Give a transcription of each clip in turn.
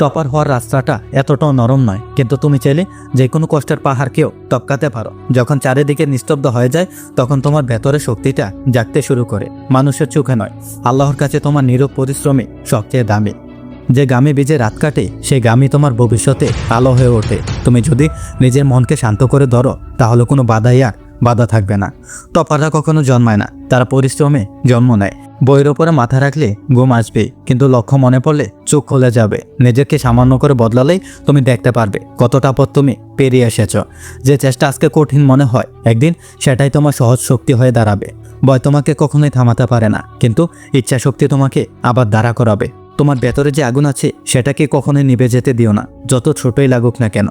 Topper হওয়ার রাস্তাটা এতটাও নরম নয়। কিন্তু তুমি চাইলে যে কোনো কষ্টের পাহাড়কেও টপকাতে পারো। যখন চারিদিকে নিস্তব্ধ হয়ে যায়, তখন তোমার ভেতরে শক্তিটা জাগতে শুরু করে। মানুষের চোখে নয়, আল্লাহর কাছে তোমার নীরব পরিশ্রমী সবচেয়ে দামি। যে গামে বীজে রাত কাটে, সেই গামই তোমার ভবিষ্যতে আলো হয়ে ওঠে। তুমি যদি নিজের মনকে শান্ত করে ধরো, তাহলে কোনো বাধাই আর বাধা থাকবে না। টপাররা কখনো জন্মায় না, তারা পরিশ্রমে জন্ম নেয়। বইয়ের ওপরে মাথা রাখলে ঘুম আসবে, কিন্তু লক্ষ্য মনে পড়লে চোখ খুলে যাবে। নিজেকে সামান্য করে বদলালেই তুমি দেখতে পারবে কতটা পথ তুমি পেরিয়ে এসেছ। যে চেষ্টা আজকে কঠিন মনে হয়, একদিন সেটাই তোমার সহজ শক্তি হয়ে দাঁড়াবে। ভয় তোমাকে কখনোই থামাতে পারে না, কিন্তু ইচ্ছা শক্তি তোমাকে আবার দাঁড়া করাবে। তোমার ভেতরে যে আগুন আছে, সেটাকে কখনোই নিভে যেতে দিও না। যত ছোটই লাগুক না কেন।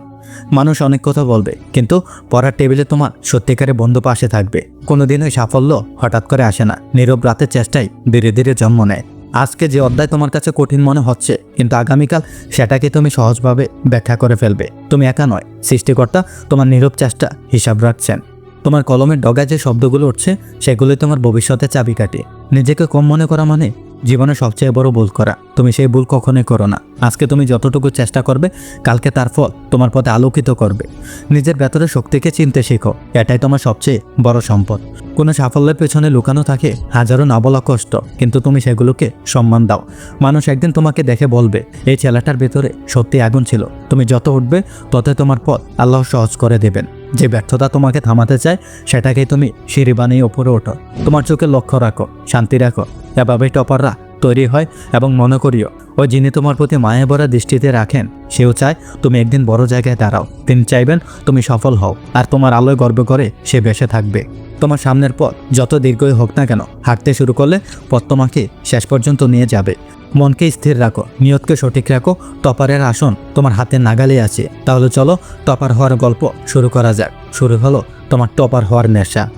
মানুষ অনেক কথা বলবে, কিন্তু পড়ার টেবিলে তোমার সত্যিকারে বন্ধু পাশে থাকবে। কোনোদিনই সাফল্য হঠাৎ করে আসে না। নীরব রাতের চেষ্টাই ধীরে ধীরে জন্ম নেয়। আজকে যে অধ্যায় তোমার কাছে কঠিন মনে হচ্ছে, কিন্তু আগামীকাল সেটাকে তুমি সহজভাবে ব্যাখ্যা করে ফেলবে। তুমি একা নয়, সৃষ্টিকর্তা তোমার নীরব চেষ্টা হিসাব রাখছেন। তোমার কলমের ডগায় যে শব্দগুলো উঠছে, সেগুলোই তোমার ভবিষ্যতের চাবিকাঠি। নিজেকে কম মনে করা মানে জীবনে সবচেয়ে বড় ভুল করা। তুমি সেই ভুল কখনোই করো না। আজকে তুমি যতটুকু চেষ্টা করবে, কালকে তার ফল তোমার পথে আলোকিত করবে। নিজের ভেতরে শক্তিকে চিনতে শেখো। এটাই তোমার সবচেয়ে বড় সম্পদ। কোনো সাফল্যের পেছনে লুকানো থাকে হাজারো না বলা কষ্ট কিন্তু তুমি সেগুলোকে সম্মান দাও। মানুষ একদিন তোমাকে দেখে বলবে, এই ছেলেটার ভেতরে সত্যি আগুন ছিল। তুমি যত উঠবে, ততই তোমার পথ আল্লাহ সহজ করে দেবেন। যে ব্যর্থতা তোমাকে থামাতে চায়, সেটাকেই তুমি সিঁড়ি বানিয়ে ওপরে ওঠো। তোমার চোখে লক্ষ্য রাখো, শান্তি রাখো এভাবেই টপাররা তৈরি হয় এবং মনে করিও ও যিনি তোমার প্রতি মায়া ভরা দৃষ্টিতে রাখেন, সেও চায় তুমি একদিন বড় জায়গায় দাঁড়াও। তিনি চাইবেন তুমি সফল হও, আর তোমার আলোয় গর্ব করে সে বেসে থাকবে। তোমার সামনের পথ যত দীর্ঘই হোক না কেন, হাঁটতে শুরু করলে পথ তোমাকে শেষ পর্যন্ত নিয়ে যাবে। মনকে স্থির রাখো, নিয়তকে সঠিক রাখো। টপারের আসন তোমার হাতে নাগালে আছে। তাহলে চলো টপার হওয়ার গল্প শুরু করা যাক। শুরু হলো তোমার টপার হওয়ার নেশা।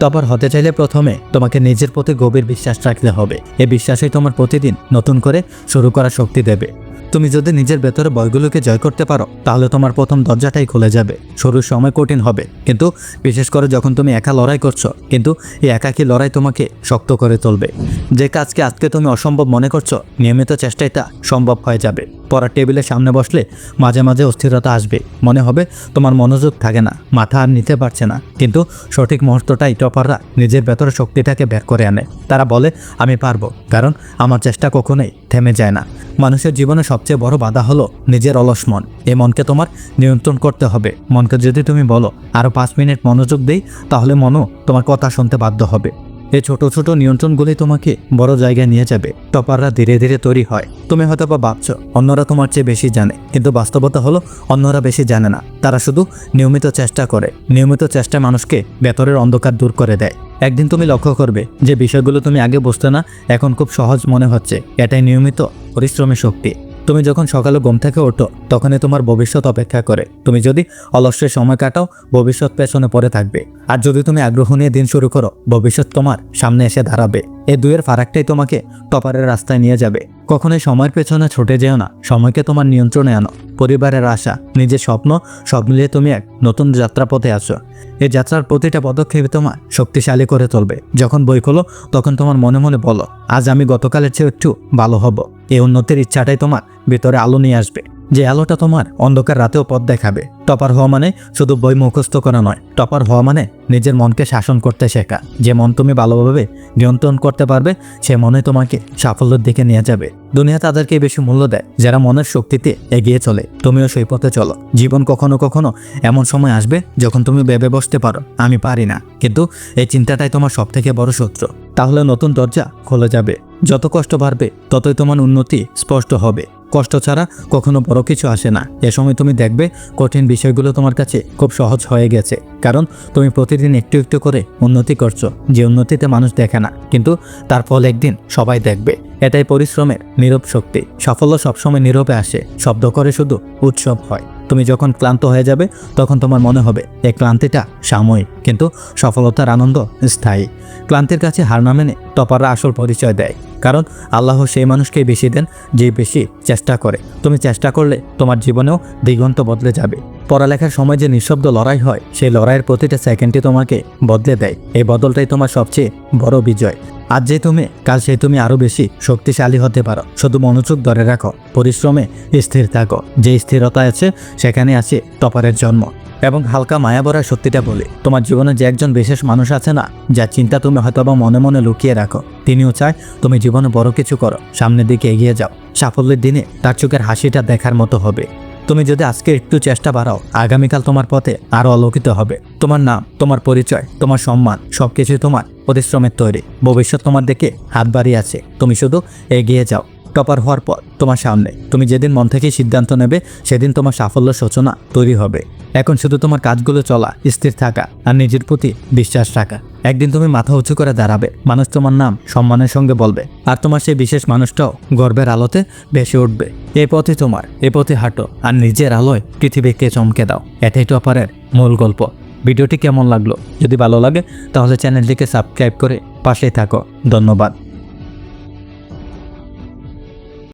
টপার হতে চাইলে প্রথমে তোমাকে নিজের প্রতি গভীর বিশ্বাস রাখতে হবে। এ বিশ্বাসই তোমার প্রতিদিন নতুন করে শুরু করার শক্তি দেবে। তুমি যদি নিজের ভেতরে বয়গুলোকে জয় করতে পারো, তাহলে তোমার প্রথম দরজাটাই খুলে যাবে। শুরুর সময় কঠিন হবে। কিন্তু বিশেষ করে যখন তুমি একা লড়াই করছ, কিন্তু এই একাকী লড়াই তোমাকে শক্ত করে তুলবে। যে কাজকে আজকে তুমি অসম্ভব মনে করছ, নিয়মিত চেষ্টায় তা সম্ভব হয়ে যাবে। পড়ার টেবিলের সামনে বসলে মাঝে মাঝে অস্থিরতা আসবে। মনে হবে তোমার মনোযোগ থাকে না, মাথা আর নিতে পারছে না। কিন্তু সঠিক মুহূর্তটাই টপাররা নিজের ভেতরে শক্তিটাকে বের করে আনে। তারা বলে, আমি পারব। কারণ আমার চেষ্টা কখনোই থেমে যায় না। মানুষের জীবনে সবচেয়ে বড় বাধা হলো নিজের অলস মন। এই মনকে তোমার নিয়ন্ত্রণ করতে হবে। মনকে যদি তুমি বলো আরও পাঁচ মিনিট মনোযোগ দেই, তাহলে মনও তোমার কথা শুনতে বাধ্য হবে। এই ছোট ছোট নিয়ন্ত্রণগুলি তোমাকে বড় জায়গায় নিয়ে যাবে। টপাররা ধীরে ধীরে তৈরি হয়। তুমি হয়তো বা ভাবছ, অন্যরা তোমার চেয়ে বেশি জানে। কিন্তু বাস্তবতা হলো, অন্যরা বেশি জানে না। তারা শুধু নিয়মিত চেষ্টা করে। নিয়মিত চেষ্টা মানুষকে ভেতরের অন্ধকার দূর করে দেয়। একদিন তুমি লক্ষ্য করবে যে বিষয়গুলো তুমি আগে বুঝতে না, এখন খুব সহজ মনে হচ্ছে। এটাই নিয়মিত পরিশ্রমের শক্তি। তুমি যখন সকালে ঘুম থেকে ওঠো, তখনই তোমার ভবিষ্যৎ অপেক্ষা করে। তুমি যদি অলস্যের সময় কাটাও, ভবিষ্যৎ পেছনে পড়ে থাকবে। আর যদি তুমি আগ্রহ নিয়ে দিন শুরু করো, ভবিষ্যৎ তোমার সামনে এসে দাঁড়াবে। এই দুয়ের ফারাকটাই তোমাকে টপারের রাস্তায় নিয়ে যাবে। কখনোই সময়ের পেছনে ছুটে যেও না। সময়কে তোমার নিয়ন্ত্রণে আনো। পরিবারের আশা, নিজের স্বপ্ন, সব মিলিয়ে তুমি এক নতুন যাত্রাপথে আসো এই যাত্রার প্রতিটা পদক্ষেপে তোমার শক্তিশালী করে তুলবে। যখন বই খোলো, তখন তোমার মনে মনে বলো, আজ আমি গতকালের চেয়ে একটু ভালো হব। এই উন্নতির ইচ্ছাটাই তোমার ভিতরে আলো নিয়ে আসবে। যে আলোটা তোমার অন্ধকার রাতেও পথ দেখাবে। টপার হওয়া মানে শুধু বই মুখস্থ করা নয়। টপার হওয়া মানে নিজের মনকে শাসন করতে শেখা। যে মন তুমি ভালোভাবে নিয়ন্ত্রণ করতে পারবে, সে মনে তোমাকে সাফল্যের দিকে নিয়ে যাবে। দুনিয়া তাদেরকে বেশি মূল্য দেয়, যারা মনের শক্তিতে এগিয়ে চলে। তুমিও সেই পথে চলো। জীবন কখনো কখনো এমন সময় আসবে যখন তুমি ভেবে বসতে পারো, আমি পারি না। কিন্তু এই চিন্তাটাই তোমার সব থেকে বড় শত্রু। তাহলে নতুন দরজা খোলা যাবে। যত কষ্ট বাড়বে, ততই তোমার উন্নতি স্পষ্ট হবে। কষ্ট ছাড়া কখনো বড় কিছু আসে না। এ সময় তুমি দেখবে কঠিন বিষয়গুলো তোমার কাছে খুব সহজ হয়ে গেছে। কারণ তুমি প্রতিদিন একটু একটু করে উন্নতি করছ। যে উন্নতিতে মানুষ দেখে না। কিন্তু তার ফল একদিন সবাই দেখবে। এটাই পরিশ্রমের নীরব শক্তি। সাফল্য সবসময় নীরবে আসে। শব্দ করে শুধু উৎসব হয়। তুমি যখন ক্লান্ত হয়ে যাবে, তখন তোমার মনে হবে এই ক্লান্তিটা সাময়িক। কিন্তু সফলতার আনন্দ স্থায়ী। ক্লান্তির কাছে হার না মেনে টপাররা আসল পরিচয় দেয়। কারণ আল্লাহ সেই মানুষকে বেশি দেন যে বেশি চেষ্টা করে। তুমি চেষ্টা করলে তোমার জীবনেও দিগন্ত বদলে যাবে। পড়ালেখার সময় যে নিঃশব্দ লড়াই হয়, সেই লড়াইয়ের প্রতিটা সেকেন্ডে তোমাকে বদলে দেয়। এই বদলটাই তোমার সবচেয়ে বড় বিজয়। আজ যে তুমি, কাল সেই তুমি আরও বেশি শক্তিশালী হতে পারো। শুধু মনোযোগ ধরে রাখো, পরিশ্রমে স্থির থাকো। যে স্থিরতা আছে, সেখানে আছে টপারের জন্ম। এবং হালকা মায়া সত্যিটা বলি, তোমার জীবনে যে একজন বিশেষ মানুষ আছে না, যার চিন্তা তুমি হয়তো বা মনে মনে লুকিয়ে রাখো। তিনিও চায়, তুমি জীবনে বড় কিছু করো, সামনের দিকে এগিয়ে যাও। সাফল্যের দিনে তার চোখের হাসিটা দেখার মতো হবে। তুমি যদি আজকে একটু চেষ্টা বাড়াও, আগামীকাল তোমার পথে আরও আলোকিত হবে। তোমার নাম, তোমার পরিচয়, তোমার সম্মান সব কিছুই তোমার পরিশ্রমের তৈরি। ভবিষ্যৎ তোমার দেখে হাত বাড়িয়ে আছে। তুমি শুধু এগিয়ে যাও। টপার হওয়ার পর তোমার সামনে। তুমি যেদিন মন থেকে সিদ্ধান্ত নেবে, সেদিন তোমার সাফল্য সূচনা তৈরি হবে। এখন শুধু তোমার কাজগুলো চলা, স্থির থাকা আর নিজের প্রতি বিশ্বাস রাখা। একদিন তুমি মাথা উঁচু করে দাঁড়াবে, মানুষ তোমার নাম সম্মানের সঙ্গে বলবে আর তোমার সেই বিশেষ মানুষটাও গর্বের আলোতে ভেসে উঠবে। এ পথে তোমার, এ পথে হাঁটো আর নিজের আলোয় পৃথিবীকে চমকে দাও। এটাই টপারের মূল গল্প। ভিডিওটি কেমন লাগল? যদি ভালো লাগে, তাহলে চ্যানেলটিকে সাবস্ক্রাইব করে পাশেই থাকো। ধন্যবাদ।